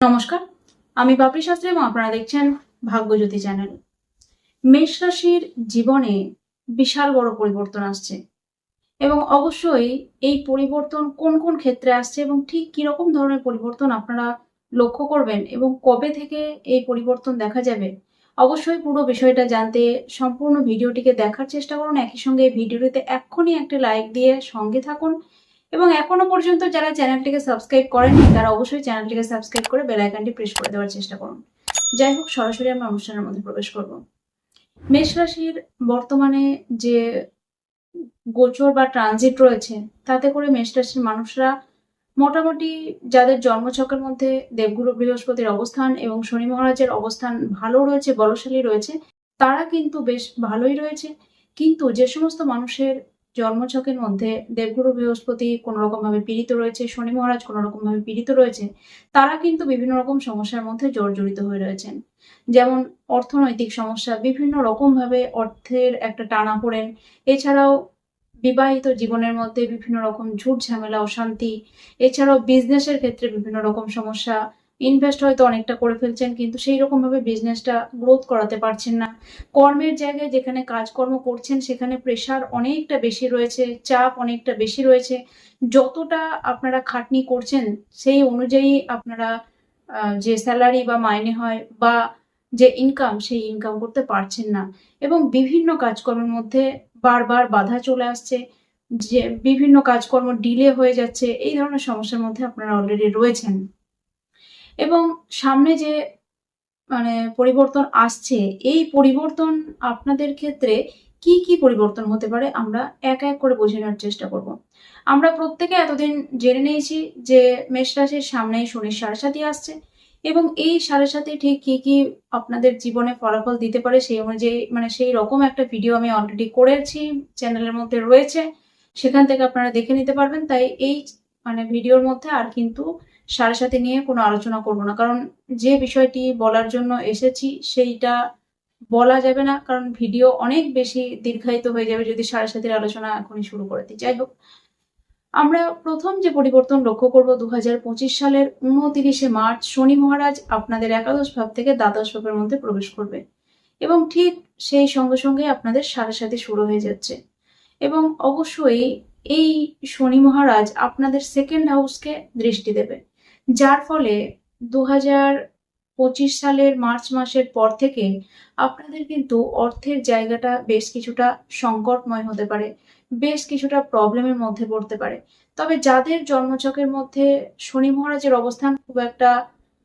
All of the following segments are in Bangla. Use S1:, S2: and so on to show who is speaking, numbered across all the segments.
S1: নমস্কার, আমি বাপি শাস্ত্রী এবং আপনারা দেখছেন ভাগ্যজ্যোতি চ্যানেল। মেষ রাশির জীবনে বিশাল বড় পরিবর্তন আসছে এবং অবশ্যই এই পরিবর্তন কোন কোন ক্ষেত্রে আসছে এবং ঠিক কীরকম ধরনের পরিবর্তন আপনারা লক্ষ্য করবেন এবং কবে থেকে এই পরিবর্তন দেখা যাবে, অবশ্যই পুরো বিষয়টা জানতে সম্পূর্ণ ভিডিওটিকে দেখার চেষ্টা করুন। একই সঙ্গে ভিডিওটিতে এক্ষুনি একটি লাইক দিয়ে সঙ্গে থাকুন এবং এখনও পর্যন্ত যারা চ্যানেলটিকে সাবস্ক্রাইব করেননি, তারা অবশ্যই চ্যানেলটিকে সাবস্ক্রাইব করে বেল আইকনটি প্রেস করে দেওয়ার চেষ্টা করুন। যাই হোক, সরাসরি আমরা অনুষ্ঠানের মধ্যে প্রবেশ করব। মেষ রাশির বর্তমানে যে গোচর বা ট্রানজিট রয়েছে, তাতে করে মেষ রাশির মানুষরা মোটামুটি যাদের জন্মছকের মধ্যে দেবগুরু বৃহস্পতির অবস্থান এবং শনি মহারাজের অবস্থান ভালো রয়েছে, বলশালী রয়েছে, তারা কিন্তু বেশ ভালোই রয়েছে। কিন্তু যে সমস্ত মানুষের জন্মছকের মধ্যে দেবগুরু বৃহস্পতি কোনো রকম ভাবে পীড়িত রয়েছে, শনি মহারাজ কোনো রকম ভাবে পীড়িত রয়েছে, তারা কিন্তু বিভিন্ন রকম সমস্যার মধ্যে জর্জরিত হয়ে রয়েছেন। যেমন অর্থনৈতিক সমস্যা, বিভিন্ন রকম ভাবে অর্থের একটা টানা পড়েন। এছাড়াও বিবাহিত জীবনের মধ্যে বিভিন্ন রকম ঝুট ঝামেলা, অশান্তি। এছাড়াও বিজনেসের ক্ষেত্রে বিভিন্ন রকম সমস্যা ইনভেস্ট হয়তো অনেকটা করে ফেলছেন, কিন্তু সেই রকম ভাবে বিজনেসটা গ্রোথ করাতে পারছেন না। কর্মের জায়গায় যেখানে কাজকর্ম করছেন, সেখানে প্রেশার অনেকটা বেশি রয়েছে, চাপ অনেকটা বেশি রয়েছে। যতটা আপনারা খাটনি করছেন, সেই অনুযায়ী আপনারা যে স্যালারি বা মাইনে হয় বা যে ইনকাম সেই ইনকাম করতে পারছেন না। এবং বিভিন্ন কাজকর্মের মধ্যে বারবার বাধা চলে আসছে, যে বিভিন্ন কাজকর্ম ডিলে হয়ে যাচ্ছে, এই ধরনের সমস্যার মধ্যে আপনারা অলরেডি রয়েছেন। এবং সামনে যে মানে পরিবর্তন আসছে, এই পরিবর্তন আপনাদের ক্ষেত্রে কি কি পরিবর্তন হতে পারে আমরা এক এক করে বুঝে নেওয়ার চেষ্টা করব। আমরা প্রত্যেকে এতদিন জেনে নিয়েছি যে মেষ রাশির সামনেই শনির সাড়ে আসছে এবং এই সাড়ে সাথে ঠিক কি কি আপনাদের জীবনে ফলাফল দিতে পারে সেই অনুযায়ী মানে সেই রকম একটা ভিডিও আমি অলরেডি করেছি চ্যানেলের মধ্যে রয়েছে, সেখান থেকে আপনারা দেখে নিতে পারবেন। তাই এই মানে ভিডিওর মধ্যে আর কিন্তু সাড়ে সাথে নিয়ে কোনো আলোচনা করব না। কারণ যে বিষয়টি বলার জন্য এসেছি, সেইটা বলা যাবে না। কারণ ভিডিও অনেক বেশি দীর্ঘায়িত হয়ে যাবে যদি সাড়ে সাতের আলোচনা এখনই শুরু করে দিই। যাই হোক, আমরা প্রথম যে পরিবর্তন লক্ষ্য করব দু হাজার পঁচিশ সালের উনতিরিশে মার্চ, শনি মহারাজ আপনাদের একাদশ ভাব থেকে দ্বাদশ ভাবের মধ্যে প্রবেশ করবে এবং ঠিক সেই সঙ্গে সঙ্গে আপনাদের সাড়ে সাথে শুরু হয়ে যাচ্ছে। এবং অবশ্যই এই শনি মহারাজ আপনাদের সেকেন্ড হাউসকে দৃষ্টি দেবে। যার ফলে দু পঁচিশ সালের মার্চ মাসের পর থেকে আপনাদের কিন্তু অর্থের জায়গাটা বেশ কিছুটা সংকটময় হতে পারে, বেশ কিছুটা প্রবলেমের মধ্যে পড়তে পারে। তবে যাদের জন্মচকের মধ্যে শনি মহারাজের অবস্থান খুব একটা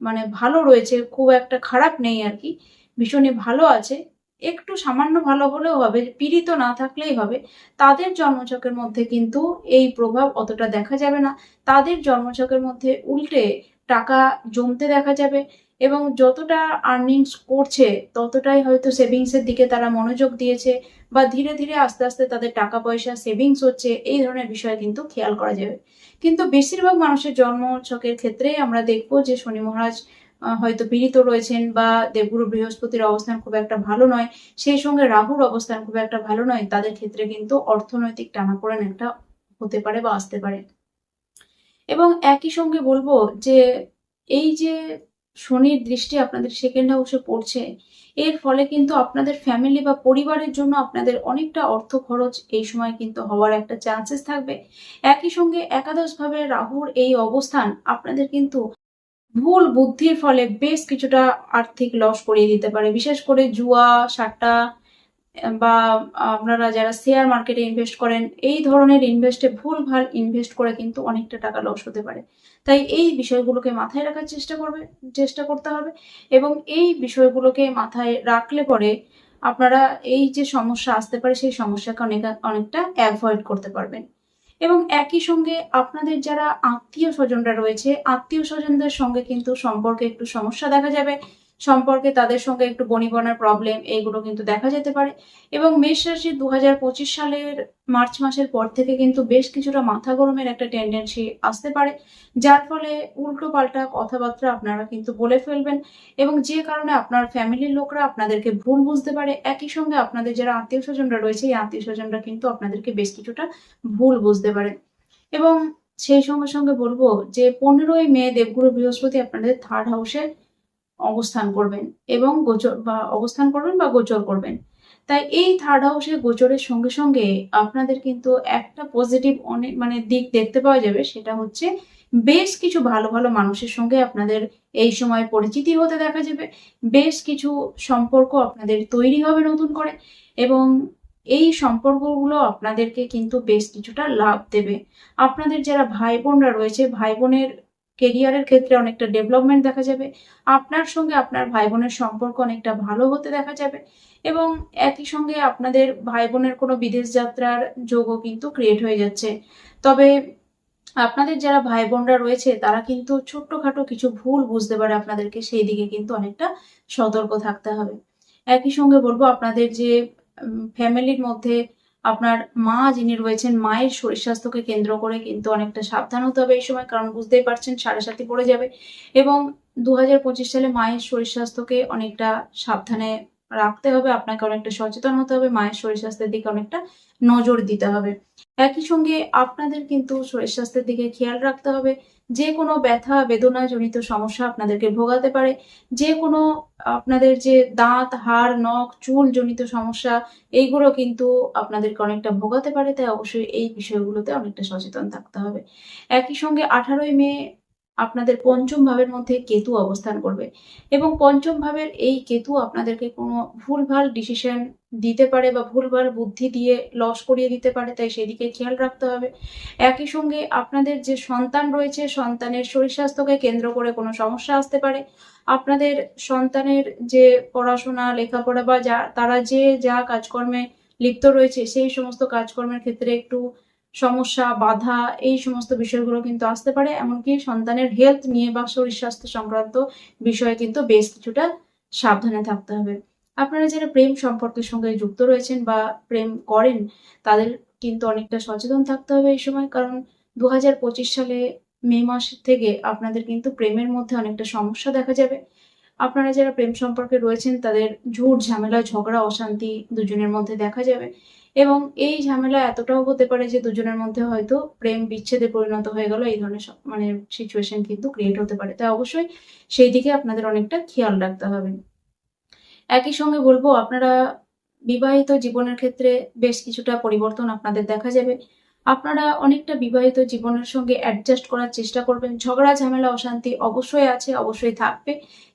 S1: মানে ভালো রয়েছে, খুব একটা খারাপ নেই আর কি, ভীষণই ভালো আছে একটু সামান্য ভালো হলেও হবে, পীড়িত না থাকলেই হবে, তাদের জন্মচকের মধ্যে কিন্তু এই প্রভাব অতটা দেখা যাবে না। তাদের জন্মচকের মধ্যে উল্টে টাকা জমতে দেখা যাবে এবং যতটা আর্নিংস করছে, ততটাই হয়তো সেভিংসের দিকে তারা মনোযোগ দিয়েছে বা ধীরে ধীরে আস্তে আস্তে তাদের টাকা পয়সা সেভিংস হচ্ছে, এই ধরনের বিষয় কিন্তু খেয়াল করা যাবে। কিন্তু বেশিরভাগ মানুষের জন্ম ছকের ক্ষেত্রেই আমরা দেখব যে শনি মহারাজ হয়তো পীড়িত রয়েছেন বা দেবগুরু বৃহস্পতির অবস্থান খুব একটা ভালো নয়, সেই সঙ্গে রাহুর অবস্থান খুব একটা ভালো নয়, তাদের ক্ষেত্রে কিন্তু অর্থনৈতিক টানাপোড়েন একটা হতে পারে বা আসতে পারে। এবং একই সঙ্গে বলব যে এই যে শনির দৃষ্টি আপনাদের সেকেন্ড হাউসে পড়ছে, এর ফলে কিন্তু আপনাদের ফ্যামিলি বা পরিবারের জন্য আপনাদের অনেকটা অর্থ খরচ এই সময় কিন্তু হওয়ার একটা চান্সেস থাকবে। একই সঙ্গে একাদশ ভাবে রাহুর এই অবস্থান আপনাদের কিন্তু ভুল বুদ্ধির ফলে বেশ কিছুটা আর্থিক লস করিয়ে দিতে পারে। বিশেষ করে জুয়া, সাট্টা বা আপনারা যারা শেয়ার মার্কেটে ইনভেস্ট করেন, এই ধরনের ইনভেস্টে ভুল, ভালো ইনভেস্ট করে কিন্তু অনেকটা টাকা লস হতে পারে। তাই এই বিষয়গুলোকে মাথায় রাখার চেষ্টা করবে, চেষ্টা করতে হবে এবং এই বিষয়গুলোকে মাথায় রাখলে পরে আপনারা এই যে সমস্যা আসতে পারে, সেই সমস্যাকে অনেক, অনেকটা অ্যাভয়েড করতে পারবেন। এবং একই সঙ্গে আপনাদের যারা আত্মীয় স্বজনরা রয়েছে, আত্মীয় স্বজনদের সঙ্গে কিন্তু সম্পর্কে একটু সমস্যা দেখা যাবে। সম্পর্কে তাদের সঙ্গে একটু বনিবনার প্রবলেম এইগুলো কিন্তু দেখা যেতে পারে। এবং মেষ রাশি দু সালের মার্চ মাসের পর থেকে কিন্তু বেশ কিছুটা মাথা গরমের একটা টেন্ডেন্সি আসতে পারে। যার ফলে উল্টো পাল্টা কথাবার্তা আপনারা কিন্তু বলে ফেলবেন এবং যে কারণে আপনার ফ্যামিলির লোকরা আপনাদেরকে ভুল বুঝতে পারে, একই সঙ্গে আপনাদের যারা আত্মীয় স্বজনরা রয়েছে, এই আত্মীয় স্বজনরা কিন্তু আপনাদেরকে বেশ কিছুটা ভুল বুঝতে পারে। এবং সেই সঙ্গে সঙ্গে বলব যে পনেরোই মে দেবগুরু বৃহস্পতি আপনাদের থার্ড হাউসে অবস্থান করবেন এবং গোচর বা অবস্থান করবেন বা গোচর করবেন। তাই এই থার্ড হাউসে গোচরের সঙ্গে সঙ্গে আপনাদের কিন্তু একটা পজিটিভ অনেক মানে দিক দেখতে পাওয়া যাবে, সেটা হচ্ছে বেশ কিছু ভালো ভালো মানুষের সঙ্গে আপনাদের এই সময় পরিচিতি হতে দেখা যাবে, বেশ কিছু সম্পর্ক আপনাদের তৈরি হবে নতুন করে এবং এই সম্পর্কগুলো আপনাদেরকে কিন্তু বেশ কিছুটা লাভ দেবে। আপনাদের যারা ভাই বোনরা রয়েছে ভাই বোনের কেরিয়ারের ক্ষেত্রে অনেকটা ডেভেলপমেন্ট দেখা যাবে। আপনার সঙ্গে আপনার ভাই বোনের সম্পর্ক অনেকটা ভালো হতে দেখা যাবে এবং একই সঙ্গে আপনাদের ভাই বোনের কোনো বিদেশ যাত্রার যোগও কিন্তু ক্রিয়েট হয়ে যাচ্ছে। তবে আপনাদের যারা ভাই বোনরা রয়েছে, তারা কিন্তু ছোট্টখাটো কিছু ভুল বুঝতে পারে আপনাদেরকে, সেই দিকে কিন্তু অনেকটা সতর্ক থাকতে হবে। একই সঙ্গে বলব, আপনাদের যে ফ্যামিলির মধ্যে আপনার মা যিনি রয়েছেন, মায়ের শরীর স্বাস্থ্যকে কেন্দ্র করে কিন্তু অনেকটা সাবধান হতে হবে এই সময়, কারণ বুঝতেই পারছেন সাড়ে সাথে পড়ে যাবে। এবং দু হাজার পঁচিশ সালে মায়ের শরীর স্বাস্থ্যকে অনেকটা সাবধানে রাখতে হবে, আপনাকে অনেকটা সচেতন হতে হবে, মায়ের শরীর স্বাস্থ্যের দিকে অনেকটা নজর দিতে হবে। একই সঙ্গে আপনাদের কিন্তু শরীর স্বাস্থ্যের দিকে খেয়াল রাখতে হবে। যে কোনো ব্যথা, বেদনা জনিত সমস্যা আপনাদেরকে ভোগাতে পারে। যে কোনো আপনাদের যে দাঁত, হাড়, নখ, চুল জনিত সমস্যা, এইগুলো কিন্তু আপনাদেরকে অনেকটা ভোগাতে পারে। তাই অবশ্যই এই বিষয়গুলোতে অনেকটা সচেতন থাকতে হবে। একই সঙ্গে আঠারোই মে আপনাদের পঞ্চম ভাবের মধ্যে কেতু অবস্থান করবে। এবং পঞ্চম ভাবের এই কেতু আপনাদেরকে কোনো ভুলভাল ডিসিশন দিতে পারে বা ভুলভাল বুদ্ধি দিয়ে লস করিয়ে দিতে পারে, তাই সেদিকে খেয়াল রাখতে হবে। একই সঙ্গে আপনাদের যে সন্তান রয়েছে, সন্তানের শরীর স্বাস্থ্যকে কেন্দ্র করে কোনো সমস্যা আসতে পারে। আপনাদের সন্তানের যে পড়াশোনা, লেখাপড়া বা যা, তারা যে যা কাজকর্মে লিপ্ত রয়েছে, সেই সমস্ত কাজকর্মের ক্ষেত্রে একটু সমস্যা, বাধা, এই সমস্ত বিষয়গুলো কিন্তু আসতে পারে। এমনকি সন্তানের হেলথ নিয়ে বা শরীর স্বাস্থ্য সংক্রান্ত বিষয়ে কিন্তু বেশ কিছুটা সাবধানে থাকতে হবে। আপনারা যারা প্রেম সম্পর্কের সঙ্গে যুক্ত রয়েছেন বা প্রেম করেন, তাদের কিন্তু অনেকটা সচেতন থাকতে হবে এই সময়। কারণ দু হাজার পঁচিশ সালে মে মাস থেকে আপনাদের কিন্তু প্রেমের মধ্যে অনেকটা সমস্যা দেখা যাবে। আপনারা যারা প্রেম সম্পর্কে রয়েছেন, তাদের ঝুট ঝামেলা, ঝগড়া, অশান্তি দুজনের মধ্যে দেখা যাবে। এবং এই ঝামেলা এতটাও হতে পারে যে দুজনের মধ্যে হয়তো প্রেম বিচ্ছেদে পরিণত হয়ে গেল, এই ধরনের মানে সিচুয়েশন কিন্তু ক্রিয়েট হতে পারে। তাই অবশ্যই সেই দিকে আপনাদের অনেকটা খেয়াল রাখতে হবে। একই সঙ্গে বলব, আপনারা বিবাহিত জীবনের ক্ষেত্রে বেশ কিছুটা পরিবর্তন আপনাদের দেখা যাবে। আপনারা অনেকটা বিবাহিত জীবনের সঙ্গে অ্যাডজাস্ট করার চেষ্টা করবেন। ঝগড়া, ঝামেলা, অশান্তি অবশ্যই আছে, অবশ্যই থাকবে।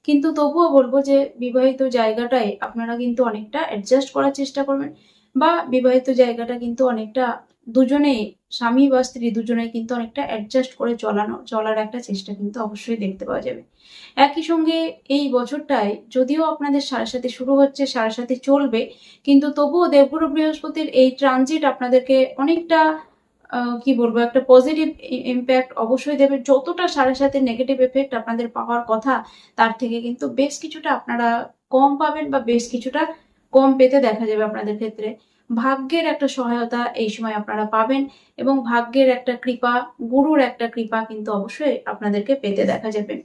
S1: কিন্তু তবুও বলব যে বিবাহিত জায়গাটায় আপনারা কিন্তু অনেকটা অ্যাডজাস্ট করার চেষ্টা করবেন। বা বিবাহিত জায়গাটা কিন্তু অনেকটা দুজনেই স্বামী বা স্ত্রী দুজনেই কিন্তু অনেকটা অ্যাডজাস্ট করে চলানো, চলার একটা চেষ্টা কিন্তু অবশ্যই দেখতে পাওয়া যাবে। একই সঙ্গে এই বছরটায় যদিও আপনাদের সাড়ে সাথে শুরু হচ্ছে সাড়ে সাথে চলবে, কিন্তু তবুও দেবগুরু বৃহস্পতির এই ট্রানজিট আপনাদেরকে অনেকটা কি বলব, একটা পজিটিভ ইম্প্যাক্ট অবশ্যই দেবে। যতটা সাড়ে সাথে নেগেটিভ এফেক্ট আপনাদের পাওয়ার কথা, তার থেকে কিন্তু বেশ কিছুটা আপনারা কম পাবেন বা বেশ কিছুটা কম পেতে দেখা যাবে আপনাদের ক্ষেত্রে। ভাগ্যের একটা সহায়তা এই সময় আপনারা পাবেন এবং ভাগ্যের একটা কৃপা, গুরুর একটা কৃপা কিন্তু অবশ্যই আপনাদেরকে পেতে দেখা যাবে।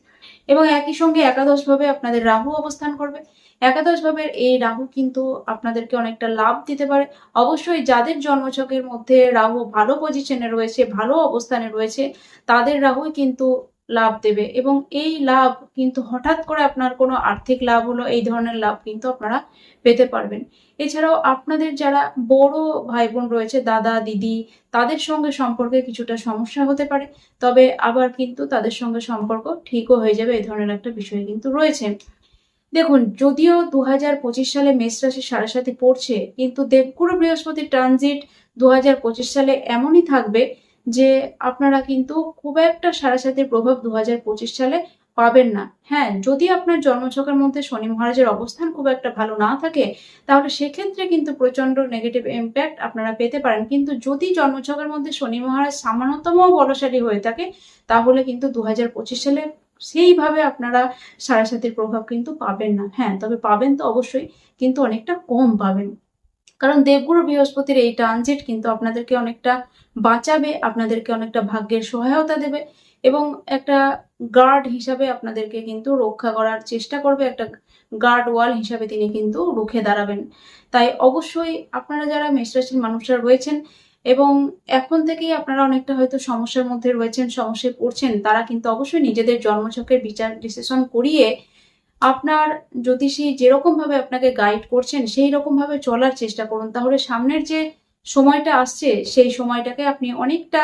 S1: এবং একই সঙ্গে একাদশ ভাবে আপনাদের রাহু অবস্থান করবে। একাদশ ভাবের এই রাহু কিন্তু আপনাদেরকে অনেকটা লাভ দিতে পারে। অবশ্যই যাদের জন্মছকের মধ্যে রাহু ভালো পজিশনে রয়েছে, ভালো অবস্থানে রয়েছে, তাদের রাহুই কিন্তু লাভ দেবে এবং এই লাভ কিন্তু হঠাৎ করে আপনার কোনো আর্থিক লাভ হলো, এই ধরনের লাভ কিন্তু আপনারা পেতে পারবেন। এছাড়াও আপনাদের যারা বড় ভাই বোন রয়েছে, দাদা, দিদি, তাদের সঙ্গে সম্পর্কে কিছুটা সমস্যা হতে পারে, তবে আবার কিন্তু তাদের সঙ্গে সম্পর্ক ঠিকও হয়ে যাবে, এই ধরনের একটা বিষয় কিন্তু রয়েছে। দেখুন, যদিও দু হাজার পঁচিশ সালে মেষ রাশি সাড়ে সাথে পড়ছে, কিন্তু দেবগুরু বৃহস্পতি ট্রানজিট দু হাজার পঁচিশ সালে এমনই থাকবে যে আপনারা কিন্তু খুব একটা সাড়ে প্রভাব দু হাজার পঁচিশ সালে পাবেন না। হ্যাঁ যদি আপনার জন্মছকের মধ্যে শনি মহারাজের অবস্থান খুব একটা ভালো না থাকে, তাহলে সেক্ষেত্রে কিন্তু প্রচণ্ড নেগেটিভ ইম্প্যাক্ট আপনারা পেতে পারেন। কিন্তু যদি জন্মছকের মধ্যে শনি মহারাজ সামান্যতম বলশালী হয়ে থাকে, তাহলে কিন্তু দু হাজার পঁচিশ সালে সেইভাবে আপনারা সাড়ে সাতের প্রভাব কিন্তু পাবেন না। হ্যাঁ তবে পাবেন তো অবশ্যই, কিন্তু অনেকটা কম পাবেন। কারণ দেবগুরু বৃহস্পতির এই ট্রানজিট কিন্তু আপনাদেরকে অনেকটা বাঁচাবে, আপনাদেরকে অনেকটা ভাগ্যের সহায়তা দেবে এবং একটা গার্ড হিসাবে আপনাদেরকে কিন্তু রক্ষা করার চেষ্টা করবে, একটা গার্ড ওয়াল হিসাবে তিনি কিন্তু রুখে দাঁড়াবেন। তাই অবশ্যই আপনারা যারা মেষ রাশির মানুষরা রয়েছেন এবং এখন থেকেই আপনারা অনেকটা হয়তো সমস্যার মধ্যে রয়েছেন, সমস্যায় পড়ছেন, তারা কিন্তু অবশ্যই নিজেদের জন্মছকের বিচার বিশ্লেষণ করিয়ে আপনার জ্যোতিষী যেরকম ভাবে আপনাকে গাইড করছেন সেই রকমভাবে চলার চেষ্টা করুন। তাহলে সামনের যে সময়টা আসছে, সেই সময়টাকে আপনি অনেকটা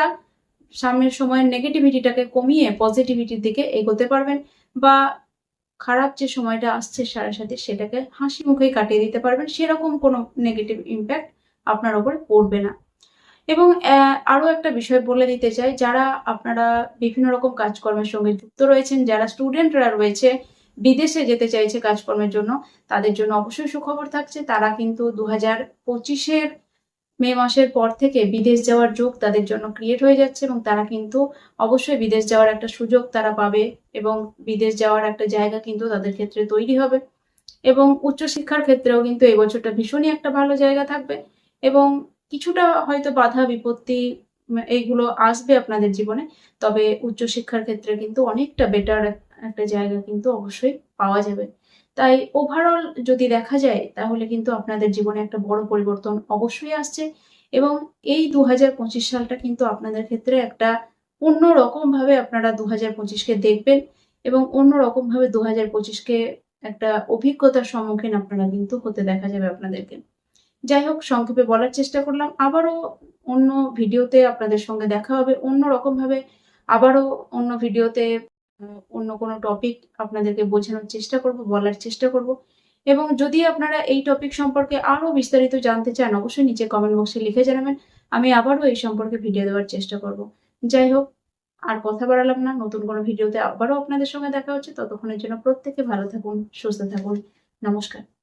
S1: সামনের সময়ের নেগেটিভিটিটাকে কমিয়ে পজিটিভিটির দিকে এগোতে পারবেন বা খারাপ যে সময়টা আসছে সারা সাথে, সেটাকে হাসি মুখেই কাটিয়ে দিতে পারবেন। সেরকম কোনো নেগেটিভ ইম্প্যাক্ট আপনার উপরে পড়বে না। এবং আরও একটা বিষয় বলে দিতে চাই, যারা আপনারা বিভিন্ন রকম কাজকর্মের সঙ্গে যুক্ত রয়েছেন, যারা স্টুডেন্টরা রয়েছে বিদেশে যেতে চাইছে কাজকর্মের জন্য, তাদের জন্য অবশ্যই সুখবর থাকছে। তারা কিন্তু দু হাজার পঁচিশের মে মাসের পর থেকে বিদেশ যাওয়ার যোগ তাদের জন্য ক্রিয়েট হয়ে যাচ্ছে এবং তারা কিন্তু অবশ্যই বিদেশ যাওয়ার একটা সুযোগ তারা পাবে এবং বিদেশ যাওয়ার একটা জায়গা কিন্তু তাদের ক্ষেত্রে তৈরি হবে। এবং উচ্চশিক্ষার ক্ষেত্রেও কিন্তু এই বছরটা ভীষণই একটা ভালো জায়গা থাকবে এবং কিছুটা হয়তো বাধা, বিপত্তি এইগুলো আসবে আপনাদের জীবনে, তবে উচ্চশিক্ষার ক্ষেত্রে কিন্তু অনেকটা বেটার একটা জায়গা কিন্তু অবশ্যই পাওয়া যাবে। তাই ওভারঅল যদি দেখা যায়, তাহলে কিন্তু আপনাদের জীবনে একটা বড় পরিবর্তন অবশ্যই আসছে এবং এই দু হাজার পঁচিশ সালটা কিন্তু আপনাদের ক্ষেত্রে একটা অন্য রকম ভাবে আপনারা দু হাজার পঁচিশকে দেখবেন এবং অন্য রকম ভাবে দু হাজার পঁচিশকে একটা অভিজ্ঞতার সম্মুখীন আপনারা কিন্তু হতে দেখা যাবে আপনাদেরকে। যাই হোক, সংক্ষেপে বলার চেষ্টা করলাম। আবারও অন্য ভিডিওতে আপনাদের সঙ্গে দেখা হবে। অন্য রকম ভাবে আবারও অন্য ভিডিওতে অন্য কোনো টপিক আপনাদেরকে বোঝানোর চেষ্টা করব, বলার চেষ্টা করব। এবং যদি আপনারা এই টপিক সম্পর্কে আরও বিস্তারিত জানতে চান, অবশ্যই নিচে কমেন্ট বক্সে লিখে জানাবেন। আমি আবারও এই সম্পর্কে ভিডিও দেওয়ার চেষ্টা করব। যাই হোক, আর কথা বাড়ালাম না, নতুন কোনো ভিডিওতে আবারও আপনাদের সঙ্গে দেখা হচ্ছে। ততক্ষণের জন্য প্রত্যেকে ভালো থাকুন, সুস্থ থাকুন। নমস্কার।